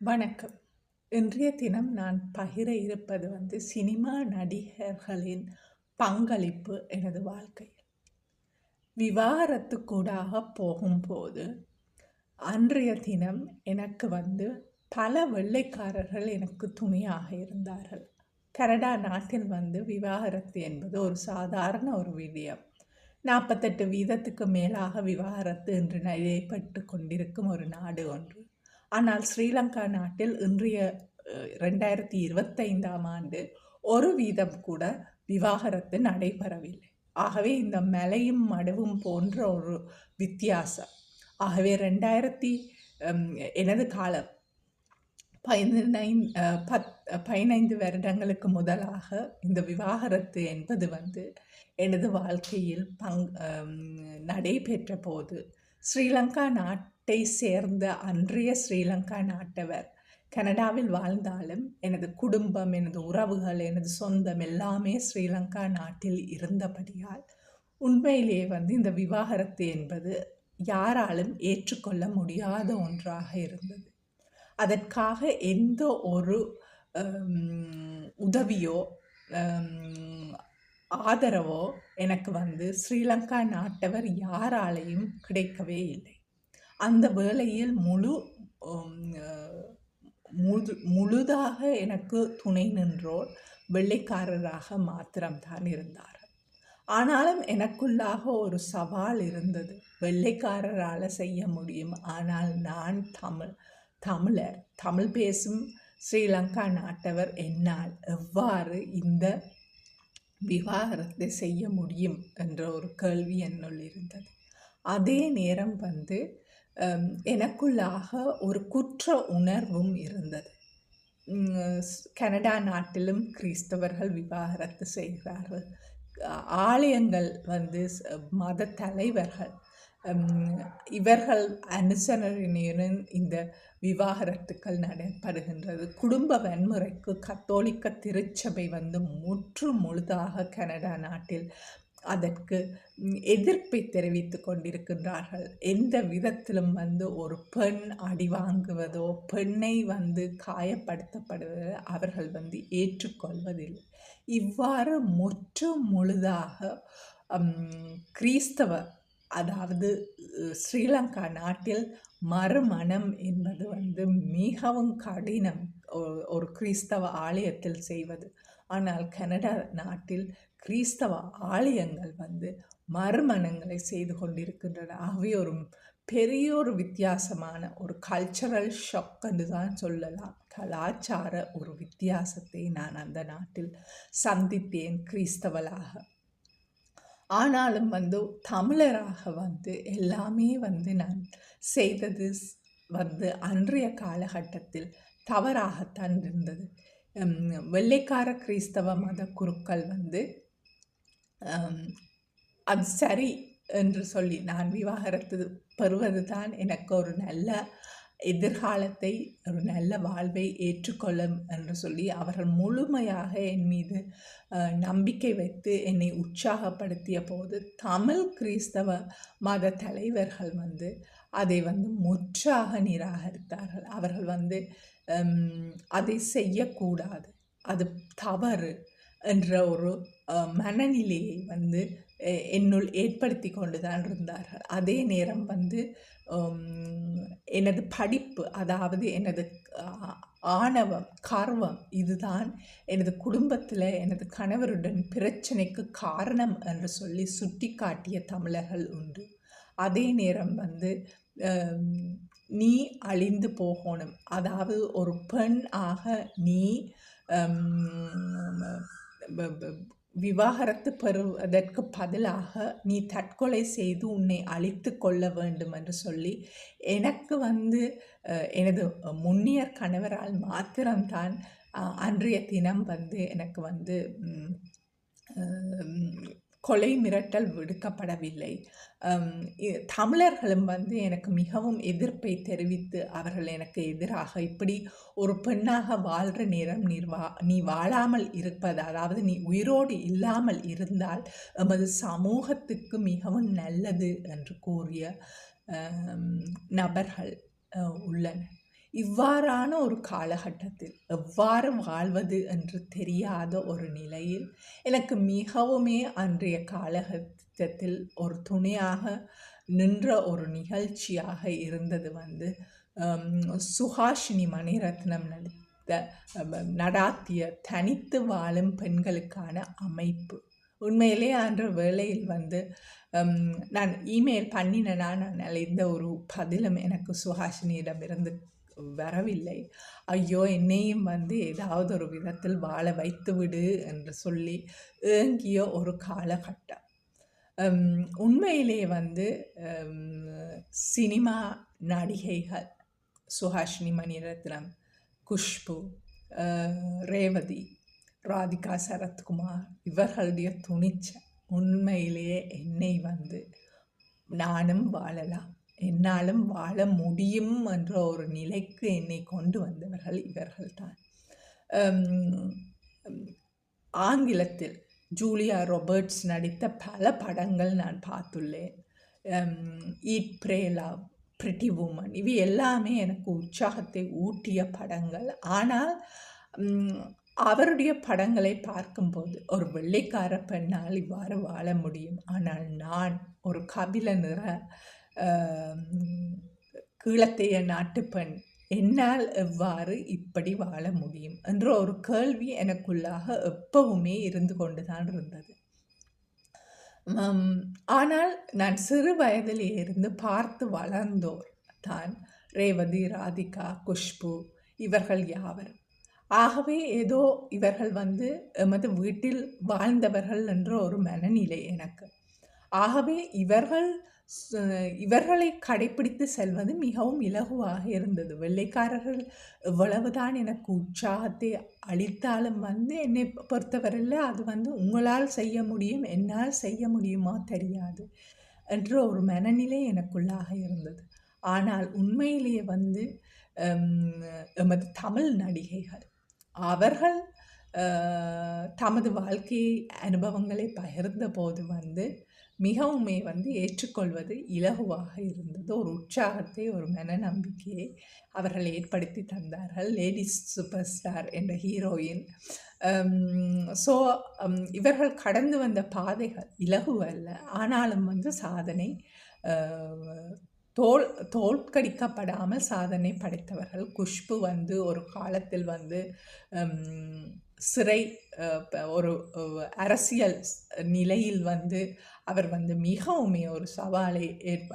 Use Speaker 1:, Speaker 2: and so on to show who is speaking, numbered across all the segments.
Speaker 1: வணக்கம். இன்றைய தினம் நான் பகிர இருப்பது வந்து சினிமா நடிகர்களின் பங்களிப்பு எனது வாழ்க்கையில் விவாகரத்துக்கூடாக போகும்போது அன்றைய தினம் எனக்கு வந்து பல வெள்ளைக்காரர்கள் எனக்கு துணையாக இருந்தார்கள். கனடா நாட்டில் வந்து விவாகரத்து என்பது ஒரு சாதாரண ஒரு விடயம். நாற்பத்தெட்டு வீதத்துக்கு மேலாக விவாகரத்து என்று நடைபெற்று கொண்டிருக்கும் ஒரு நாடு ஒன்று. ஆனால் ஸ்ரீலங்கா நாட்டில் இன்றைய ரெண்டாயிரத்தி இருபத்தைந்தாம் ஆண்டு ஒரு வீதம் கூட விவாகரத்து நடைபெறவில்லை. ஆகவே இந்த மலையும் மடுவும் போன்ற ஒரு வித்தியாசம். ஆகவே ரெண்டாயிரத்தி எனது காலம் பதினைந்து பத் பதினைந்து வருடங்களுக்கு முதலாக இந்த விவாகரத்து என்பது வந்து எனது வாழ்க்கையில் பங் நடைபெற்ற போது ஸ்ரீலங்கா நாட்டை சேர்ந்த அன்றைய ஸ்ரீலங்கா நாட்டவர். கனடாவில் வாழ்ந்தாலும் எனது குடும்பம் எனது உறவுகள் எனது சொந்தம் எல்லாமே ஸ்ரீலங்கா நாட்டில் இருந்தபடியால் உண்மையிலேயே வந்து இந்த விவாகரத்து என்பது யாராலும் ஏற்றுக்கொள்ள முடியாத ஒன்றாக இருந்தது. அதற்காக எந்த ஒரு உதவியோ ஆதரவோ எனக்கு வந்து ஸ்ரீலங்கா நாட்டவர் யாராலையும் கிடைக்கவே இல்லை. அந்த வேளையில் முழு முழு முழுதாக எனக்கு துணை நின்றோர் வெள்ளைக்காரராக மாத்திரம்தான் இருந்தார். ஆனாலும் எனக்குள்ளாக ஒரு சவால் இருந்தது. வெள்ளைக்காரரால் செய்ய முடியும். ஆனால் நான் தமிழ் தமிழர் தமிழ் பேசும் ஸ்ரீலங்கா நாட்டவர் என்னால் எவ்வாறு இந்த விவாகரத்தை செய்ய முடியும் என்ற ஒரு கேள்வி என்னுள் இருந்தது. அதே நேரம் வந்து எனக்குள்ளாக ஒரு குற்ற உணர்வும் இருந்தது. கனடா நாட்டிலும் கிறிஸ்தவர்கள் விவாகரத்து செய்கிறார்கள். ஆலயங்கள் வந்து மத தலைவர்கள் இவர்கள் அனுசரணையுடன் இந்த விவாகரத்துக்கள் நடைபெறுகின்றது. குடும்ப வன்முறைக்கு கத்தோலிக்க திருச்சபை வந்து முற்று முழுதாக கனடா நாட்டில் அதற்கு எதிர்ப்பை தெரிவித்து கொண்டிருக்கின்றார்கள். எந்த விதத்திலும் வந்து ஒரு பெண் அடி வாங்குவதோ பெண்ணை வந்து காயப்படுத்தப்படுவதோ அவர்கள் வந்து ஏற்றுக்கொள்வதில்லை. இவ்வாறு முற்று முழுதாக கிறிஸ்தவ அதாவது ஸ்ரீலங்கா நாட்டில் மறுமணம் என்பது வந்து மிகவும் கடினம். ஒரு கிறிஸ்தவ ஆலயத்தில் செய்வது. ஆனால் கனடா நாட்டில் கிறிஸ்தவ ஆலயங்கள் வந்து மறுமணங்களை செய்து கொண்டிருக்கின்றன. ஆகவே ஒரு பெரிய ஒரு வித்தியாசமான ஒரு கல்ச்சரல் ஷொக் என்று தான் சொல்லலாம். கலாச்சார ஒரு வித்தியாசத்தை நான் அந்த நாட்டில் சந்தித்தேன் கிறிஸ்தவளாக. ஆனாலும் வந்து தமிழராக வந்து எல்லாமே வந்து நான் செய்தது வந்து அன்றைய காலகட்டத்தில் தவறாகத்தான் இருந்தது. வெள்ளைக்கார கிறிஸ்தவ மத குருக்கள் வந்து அது சரி என்று சொல்லி நான் விவாகரத்து பெறுவது தான் எனக்கு ஒரு நல்ல எதிர்காலத்தை ஒரு நல்ல வாழ்வை ஏற்றுக்கொள்ளும் என்று சொல்லி அவர்கள் முழுமையாக என் மீது நம்பிக்கை வைத்து என்னை உற்சாகப்படுத்திய போது தமிழ் கிறிஸ்தவ மத தலைவர்கள் வந்து அதை வந்து முற்றாக நிராகரித்தார்கள். அவர்கள் வந்து அதை செய்யக்கூடாது அது தவறு என்ற ஒரு மனநிலையை வந்து என்னுள் ஏற்படுத்தி கொண்டு தான் இருந்தார்கள். அதே நேரம் வந்து எனது படிப்பு அதாவது எனது ஆணவம் கர்வம் இதுதான் எனது குடும்பத்தில் எனது கணவருடன் பிரச்சனைக்கு காரணம் என்று சொல்லி சுட்டி காட்டிய தமிழர்கள் உண்டு. அதே நேரம் வந்து நீ அழிந்து போகணும். அதாவது ஒரு பெண் ஆக நீ விவாகரத்து பெறுவதற்கு பதிலாக நீ தற்கொலை செய்து உன்னை அழித்து கொள்ள வேண்டும் என்று சொல்லி எனக்கு வந்து எனது முன்னியர் கணவரால் மாத்திரம்தான் அன்றைய தினம் வந்து எனக்கு வந்து கொலை மிரட்டல் விடுக்கப்படவில்லை. தமிழர்களும் வந்து எனக்கு மிகவும் எதிர்ப்பை தெரிவித்து அவர்கள் எனக்கு எதிராக இப்படி ஒரு பெண்ணாக வாழ்கிற நேரம் நீர் வா நீ வாழாமல் இருப்பது அதாவது நீ உயிரோடு இல்லாமல் இருந்தால் எமது சமூகத்துக்கு மிகவும் நல்லது என்று கூறிய நபர்கள் உள்ளனர். இவ்வாறான ஒரு காலகட்டத்தில் எவ்வாறு வாழ்வது என்று தெரியாத ஒரு நிலையில் எனக்கு மிகவுமே அன்றைய காலகட்டத்தில் ஒரு துணையாக நின்ற ஒரு நிகழ்ச்சியாக இருந்தது வந்து சுஹாஷினி மணிரத்னம் நடித்த நடாத்திய தனித்து வாழும் பெண்களுக்கான அமைப்பு. உண்மையிலே அன்ற வேளையில் வந்து நான் இமெயில் பண்ணினேனா நான் எந்த ஒரு பதிலும் எனக்கு சுஹாஷினியிடமிருந்து வரவில்லை. ஐயோ என்னையும் வந்து ஏதாவது ஒரு விதத்தில் வாழ வைத்து விடு என்று சொல்லி ஏங்கிய ஒரு காலகட்டம். உண்மையிலே வந்து சினிமா நடிகைகள் சுஹாஷினி மணிரத்னம் குஷ்பு ரேவதி ராதிகா சரத்குமார் இவர்களுடைய துணிச்ச உண்மையிலேயே என்னை வந்து நானும் வாழலாம். என்னாலும் வாழ முடியும் என்ற ஒரு நிலைக்கு என்னை கொண்டு வந்தவர்கள் இவர்கள்தான். ஆங்கிலத்தில் ஜூலியா ரொபர்ட்ஸ் நடித்த பல படங்கள் நான் பார்த்துள்ளேன். ஈட் பிரேலா பிரிட்டி உமன் இவை எல்லாமே எனக்கு உற்சாகத்தை ஊட்டிய படங்கள். ஆனால் அவருடைய படங்களை பார்க்கும்போது ஒரு வெள்ளைக்கார பெண்ணால் இவ்வாறு வாழ முடியும். ஆனால் நான் ஒரு கபில நிற கீழத்தைய நாட்டு பெண் என்னால் எவ்வாறு இப்படி வாழ முடியும்? என்ற ஒரு கேள்வி எனக்குள்ளாக எப்பவுமே இருந்து கொண்டு தான் இருந்தது ஆனால் நான் சிறு வயதிலே இருந்து பார்த்து வளர்ந்தோர் தான் ரேவதி ராதிகா குஷ்பு இவர்கள் யாவர்? ஆகவே ஏதோ இவர்கள் வந்து எமது வீட்டில் வாழ்ந்தவர்கள் என்ற ஒரு மனநிலை எனக்கு. ஆகவே இவர்கள் இவர்களை கடைப்பிடித்து செல்வது மிகவும் இலகுவாக இருந்தது. வெள்ளைக்காரர்கள் எவ்வளவுதான் எனக்கு உற்சாகத்தை அளித்தாலும் வந்து என்னை பொறுத்தவரையில் அது வந்து உங்களால் செய்ய முடியும் என்னால் செய்ய முடியுமா தெரியாது என்ற ஒரு மனநிலை எனக்குள்ளாக இருந்தது. ஆனால் உண்மையிலேயே வந்து எமது தமிழ் நடிகைகள் அவர்கள் தமது வாழ்க்கை அனுபவங்களை பகிர்ந்த போது வந்து மிகவுமே வந்து ஏற்றுக்கொள்வது இலகுவாக இருந்தது. ஒரு உற்சாகத்தை ஒரு மன நம்பிக்கையை அவர்கள் ஏற்படுத்தி தந்தார்கள். லேடிஸ் சூப்பர் ஸ்டார் என்ற ஹீரோயின் ஸோ இவர்கள் கடந்து வந்த பாதைகள் இலகுவல்ல. ஆனாலும் வந்து சாதனை தோல் தோற்கடிக்கப்படாமல் சாதனை படைத்தவர்கள். குஷ்பு வந்து ஒரு காலத்தில் வந்து சிறை ஒரு அரசியல் நிலையில் வந்து அவர் வந்து மிகவுமே ஒரு சவாலை ஏற்ப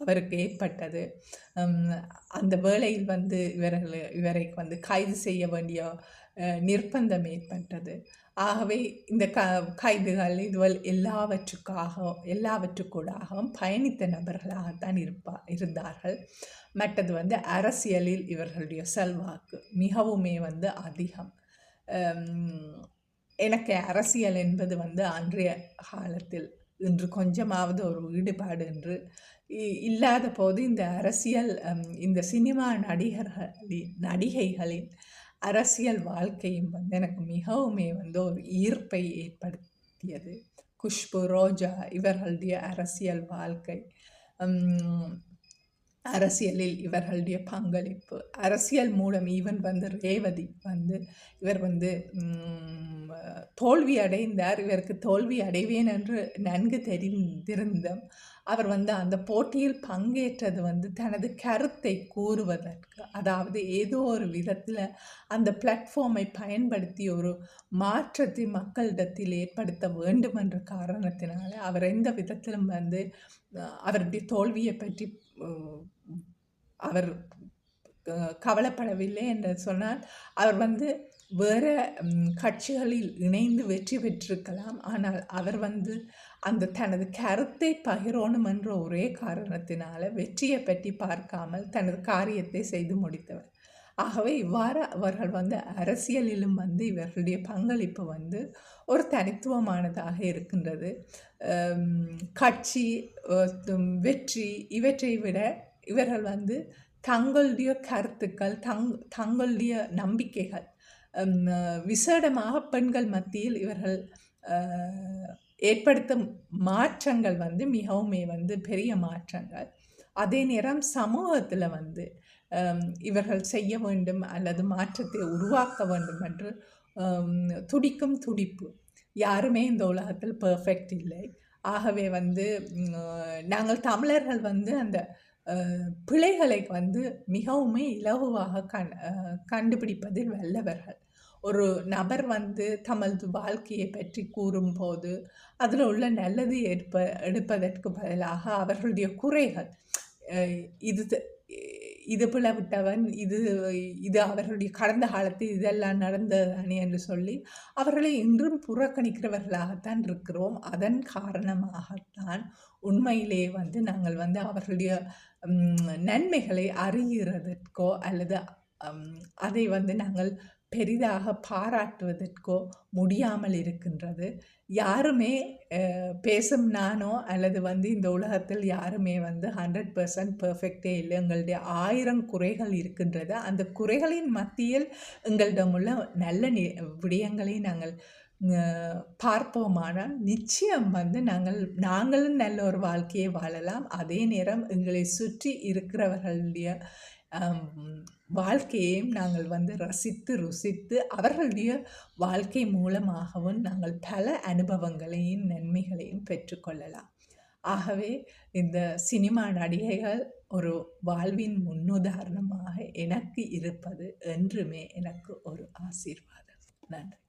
Speaker 1: அவருக்கு ஏற்பட்டது. அந்த வேளையில் வந்து இவர்கள் இவரை வந்து கைது செய்ய வேண்டிய நிர்பந்தம் ஏற்பட்டது. ஆகவே இந்த க கைதுகள் இதுவல் எல்லாவற்றுக்காக எல்லாவற்றுக்கூடாகவும் பயணித்த நபர்களாகத்தான் இருப்பா இருந்தார்கள். மற்றது வந்து அரசியலில் இவர்களுடைய செல்வாக்கு மிகவுமே வந்து அதிகம். எனக்கு அரசியல் என்பது வந்து அன்றைய காலத்தில் இன்று கொஞ்சமாவது ஒரு ஈடுபாடு என்று இல்லாத போது இந்த அரசியல் இந்த சினிமா நடிகர்களின் நடிகைகளின் அரசியல் வாழ்க்கையும் வந்து எனக்கு மிகவுமே வந்து ஒரு ஈர்ப்பை ஏற்படுத்தியது. குஷ்பு ரோஜா இவர்களுடைய அரசியல் வாழ்க்கை அரசியலில் இவர்களுடைய பங்களிப்பு அரசியல் மூலம் ஈவன் வந்து ரேவதி வந்து இவர் வந்து தோல்வி அடைந்தார். இவருக்கு தோல்வி அடைவேன் என்று நன்கு தெரிந்திருந்தோம். அவர் வந்து அந்த போட்டியில் பங்கேற்றது வந்து தனது கருத்தை கூறுவதற்கு அதாவது ஏதோ ஒரு விதத்தில் அந்த பிளாட்ஃபார்மை பயன்படுத்தி ஒரு மாற்றத்தை மக்களிடத்தில் ஏற்படுத்த வேண்டும் என்ற காரணத்தினால அவர் எந்த விதத்திலும் வந்து அவருடைய தோல்வியை பற்றி அவர் கவலைப்படவில்லை என்று சொன்னால் அவர் வந்து வேறு கட்சிகளில் இணைந்து வெற்றி பெற்றிருக்கலாம். ஆனால் அவர் வந்து அந்த தனது கருத்தை பகிரணும் என்ற ஒரே காரணத்தினால வெற்றியை பற்றி பார்க்காமல் தனது காரியத்தை செய்து முடித்தவர். ஆகவே இவ்வாறு அவர்கள் வந்து அரசியலிலும் வந்து இவர்களுடைய பங்களிப்பு வந்து ஒரு தனித்துவமானதாக இருக்கின்றது. கட்சி வெற்றி இவற்றை விட இவர்கள் வந்து தங்களுடைய கருத்துக்கள் தங் தங்களுடைய நம்பிக்கைகள் விசேடமாக பெண்கள் மத்தியில் இவர்கள் ஏற்படுத்தும் மாற்றங்கள் வந்து மிகவுமே வந்து பெரிய மாற்றங்கள். அதே நேரம் சமூகத்தில் வந்து இவர்கள் செய்ய வேண்டும் அல்லது மாற்றத்தை உருவாக்க வேண்டும் என்று துடிக்கும் துடிப்பு. யாருமே இந்த உலகத்தில் பர்ஃபெக்ட் இல்லை. ஆகவே வந்து நாங்கள் தமிழர்கள் வந்து அந்த பிழைகளை வந்து மிகவுமே இலகுவாக கண் கண்டுபிடிப்பதில் வல்லவர்கள். ஒரு நபர் வந்து தமது வாழ்க்கையை பற்றி கூறும்போது அதில் உள்ள நல்லது ஏற்ப எடுப்பதற்கு பதிலாக அவர்களுடைய குறைகள் இது இது பிளவிட்டவன் இது இது அவர்களுடைய கடந்த காலத்தில் இதெல்லாம் நடந்ததானே என்று சொல்லி அவர்களை இன்றும் புறக்கணிக்கிறவர்களாகத்தான் இருக்கிறோம். அதன் காரணமாகத்தான் உண்மையிலேயே வந்து நாங்கள் வந்து அவர்களுடைய நன்மைகளை அறிகிறதற்கோ அல்லது அதை வந்து நாங்கள் பெரிதாக பாராட்டுவதற்கோ முடியாமல் இருக்கின்றது. யாருமே பேசும் நானோ அல்லது வந்து இந்த உலகத்தில் யாருமே வந்து ஹண்ட்ரட் பர்சன்ட் பெர்ஃபெக்டே இல்லை. எங்களுடைய ஆயிரம் குறைகள் இருக்கின்றது. அந்த குறைகளின் மத்தியில் எங்களிடம் உள்ள நல்ல நி விடயங்களை நாங்கள் பார்ப்போமானால் நிச்சயம் வந்து நாங்கள் நாங்களும் நல்ல ஒரு வாழ்க்கையை வாழலாம். அதே நேரம் எங்களை சுற்றி இருக்கிறவர்களுடைய வாழ்க்கையையும் நாங்கள் வந்து ரசித்து ருசித்து அவர்களுடைய வாழ்க்கை மூலமாகவும் நாங்கள் பல அனுபவங்களையும் நன்மைகளையும் பெற்றுக்கொள்ளலாம் ஆகவே இந்த சினிமா நடிகைகள் ஒரு வாழ்வின் முன்னுதாரணமாக எனக்கு இருப்பது என்றுமே எனக்கு ஒரு ஆசீர்வாதம். நன்றி.